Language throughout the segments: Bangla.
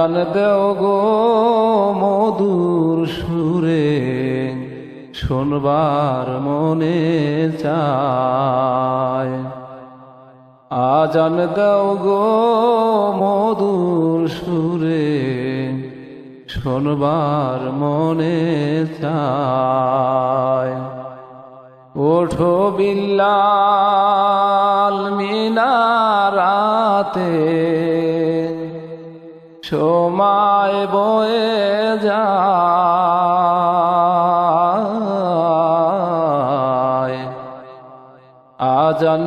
আজান দেও গো মধুর সুরে, শোনবার মনে চায়। আজান দাও গো মধুর সুরে, শোনবার মনে চায়। ওঠো বিল্লাল মিনারাতে সময় বয়ে যায়। আজান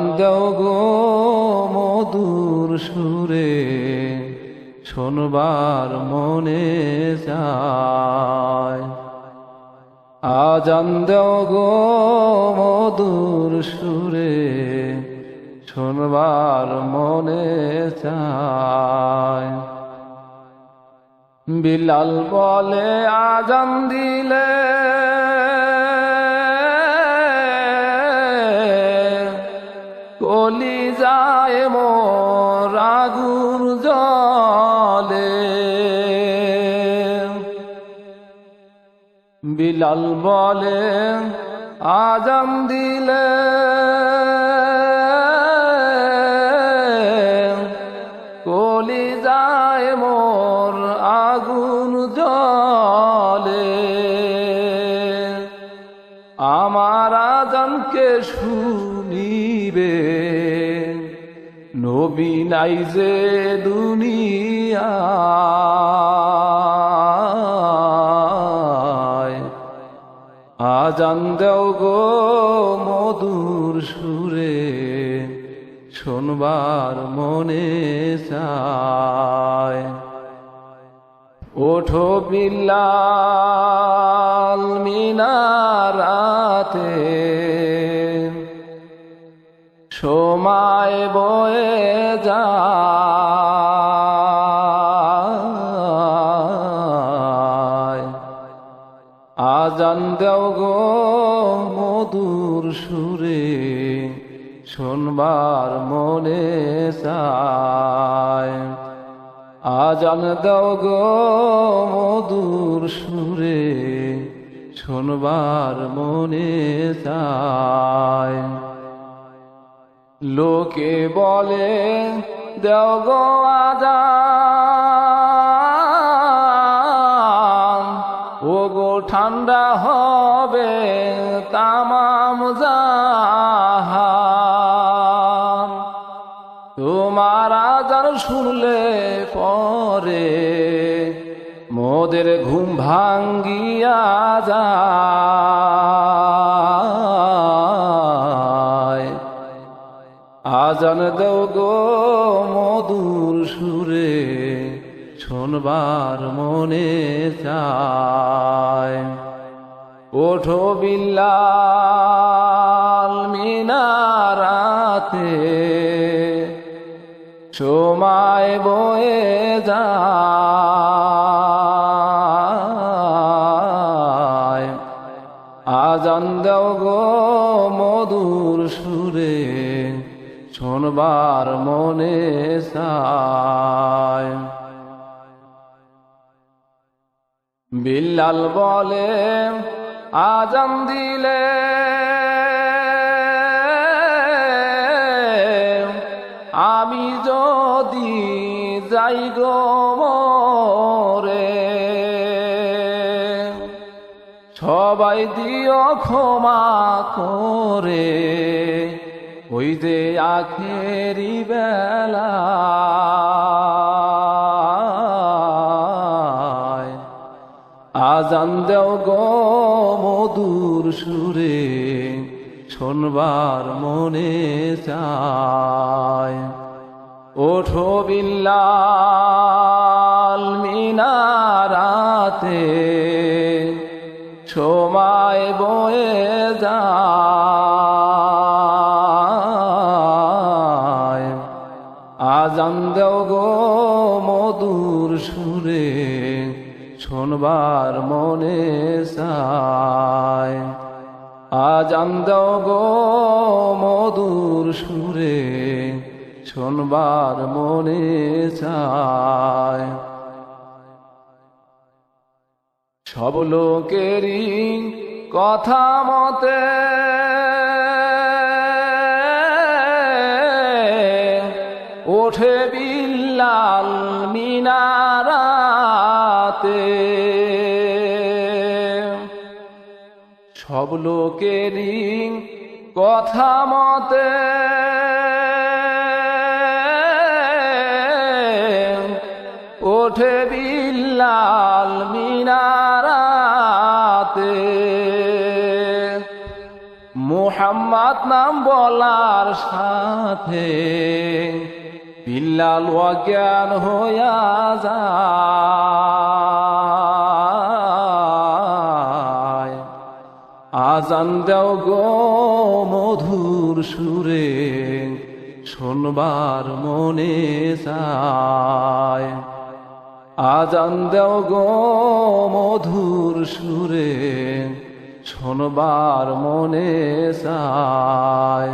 গো মধুর সুরে, শোনবার মনে চায় আজান দেও গো মধুর সুরে, শোনবার মনে চায় বিলাল বলে আজান দিলে। কলি যায় আগুন জলে বিলাল বলে আজান দিলে। নবী নাই যে দুনিয়ায় আজান দেও গো মধুর সুরে শোনবার মনে চায়। ওঠো বিল্লাল মিনারাতে। সময় বয়ে যায় আজান দেও গো মধুর সুরে, শোনবার মনে চায়। আজান দেও গো মধুর সুরে, শোনবার মনে চায়। লোকে বলে, দেও গো আজান। ও গো ঠান্ডা হবে তামাম জাহান। তোমার আজান শুনলে পরে মোদের ঘুম ভাঙ্গিয়া যায়। আজান দেও গো মধুর সুরে, শোনবার মনে চায়। ওঠো বিল্লাল মিনারাতে, সময় বয়ে যায়। আজান দেও গো মধুর সুরে শোনবার মনে চায়। বিল্লাল বলে, আজান দিলে। আমি যদি যাই গো মরে, সবাই দিও ক্ষমা করে। ওই যে আখেরি বেলা। আজান দেও গো মধুর সুরে, শোনবার মনে চায়। ওঠো বিল্লাল মিনারাতে, সময় বয়ে যায় শোনবার মনে সায় আজান দেও গো মধুর সুরে শোনবার মনে চায়। সব লোকেরই কথা মতে ওঠে বিল্লাল মিনারাতে সব লোকেরই কথা মতে ওঠে বিল্লাল মিনারাতে। মোহাম্মদ নাম বলার সাথে বিল্লাল অজ্ঞান হইয়া যায়। আজান দেও গো মধুর সুরে, শোনবার মনে চায় আজান দেও গো মধুর সুরে, শোনবার মনে চায়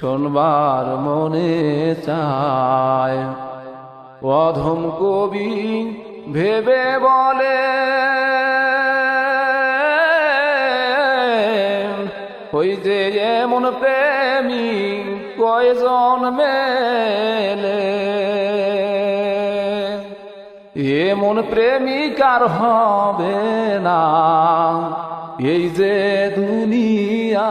শোনবার মনে চায়। অধম কবি ভেবে বলে, ওই যে এমন প্রেমী কয়জন মেলে? এমন প্রেমিকার হবে না? এই যে দুনিয়া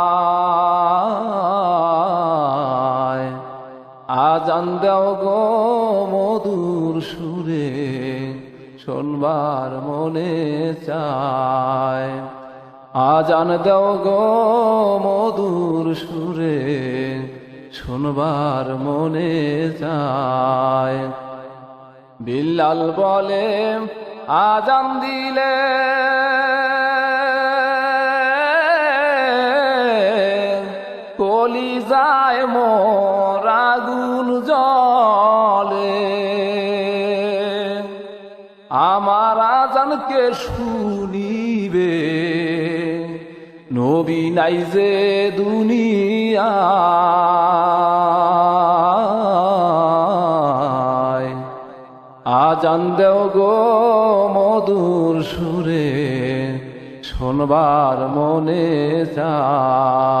আজান দেও গো মধুর সুরে শোনবার মনে চায়। আজান দেও গো মধুর সুরে শোনবার মনে চায়। বিল্লাল বলে, আজান দিলে যায় মোর আগুন জলে আমার আজানকে শুনিবে। নবী নাই যে দুনিয়ায় আজান দেও গো মধুর সুরে, শোনবার মনে চায়।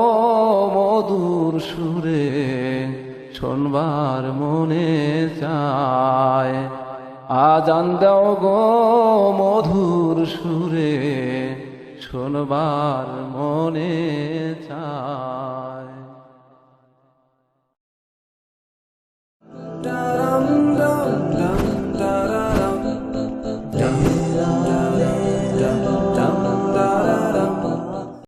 মনে চায়। আজান দাও গো মধুর সুরে শোনবার মনে চায়।